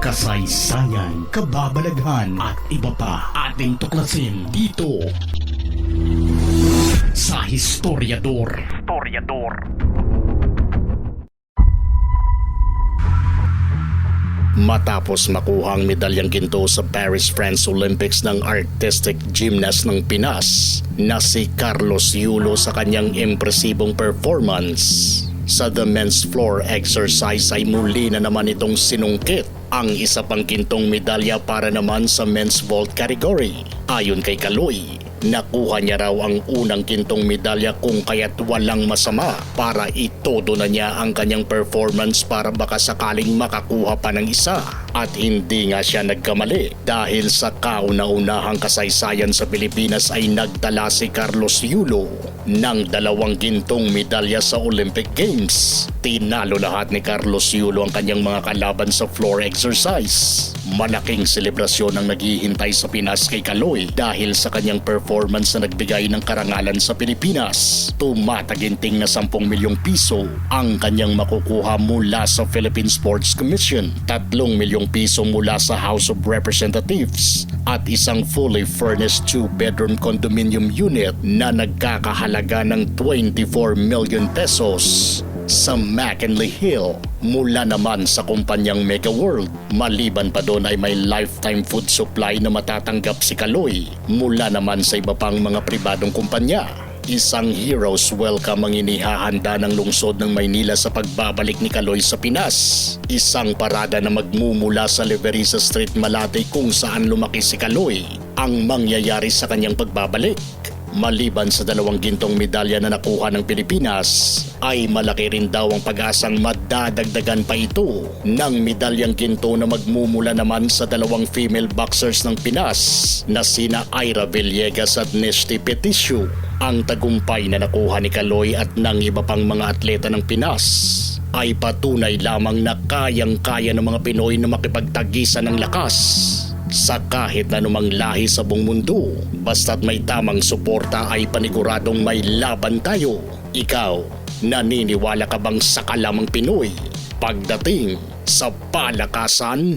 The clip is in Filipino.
kasaysayan, kababalaghan at iba pa ating tuklasin dito sa Historiador. Historiador. Matapos makuha ang medalyang ginto sa Paris France Olympics ng artistic gymnast ng Pinas na si Carlos Yulo sa kanyang impresibong performance. Sa the men's floor exercise ay muli na naman itong sinungkit ang isa pang gintong medalya para naman sa men's vault category. Ayon kay Kaloy, Nakuha niya raw ang unang gintong medalya kung kaya't walang masama para itodo na niya ang kanyang performance para baka sakaling makakuha pa ng isa. At hindi nga siya nagkamali dahil sa kauna-unahang kasaysayan sa Pilipinas ay nagdala si Carlos Yulo ng dalawang gintong medalya sa Olympic Games. Tinalo lahat ni Carlos Yulo ang kanyang mga kalaban sa floor exercise. Malaking selebrasyon ang naghihintay sa Pinas kay Kaloy dahil sa kanyang performance na nagbigay ng karangalan sa Pilipinas. Tumataginting na 10 milyong piso ang kanyang makukuha mula sa Philippine Sports Commission, 3 milyong piso mula sa House of Representatives at isang fully furnished two-bedroom condominium unit na nagkakahalaga ng 24 million pesos sa McKinley Hill mula naman sa kumpanyang Mega World. Maliban pa doon ay may lifetime food supply na matatanggap si Kaloy mula naman sa iba pang mga pribadong kumpanya. Isang hero's welcome ang inihahanda ng lungsod ng Maynila sa pagbabalik ni Kaloy sa Pinas. Isang parada na magmumula sa Leverisa Street, Malate kung saan lumaki si Kaloy ang mangyayari sa kanyang pagbabalik. Maliban sa dalawang gintong medalya na nakuha ng Pilipinas, ay malaki rin daw ang pag-asang madadagdagan pa ito ng medalyang ginto na magmumula naman sa dalawang female boxers ng Pinas na sina Ira Villegas at Neshti Petisio. Ang tagumpay na nakuha ni Kaloy at ng iba pang mga atleta ng Pinas ay patunay lamang na kayang-kaya ng mga Pinoy na makipagtagisan ng lakas sa kahit anumang lahi sa buong mundo. Basta't may tamang suporta ay paniguradong may laban tayo. Ikaw, naniniwala ka bang sa kalamang Pinoy pagdating sa palakasan?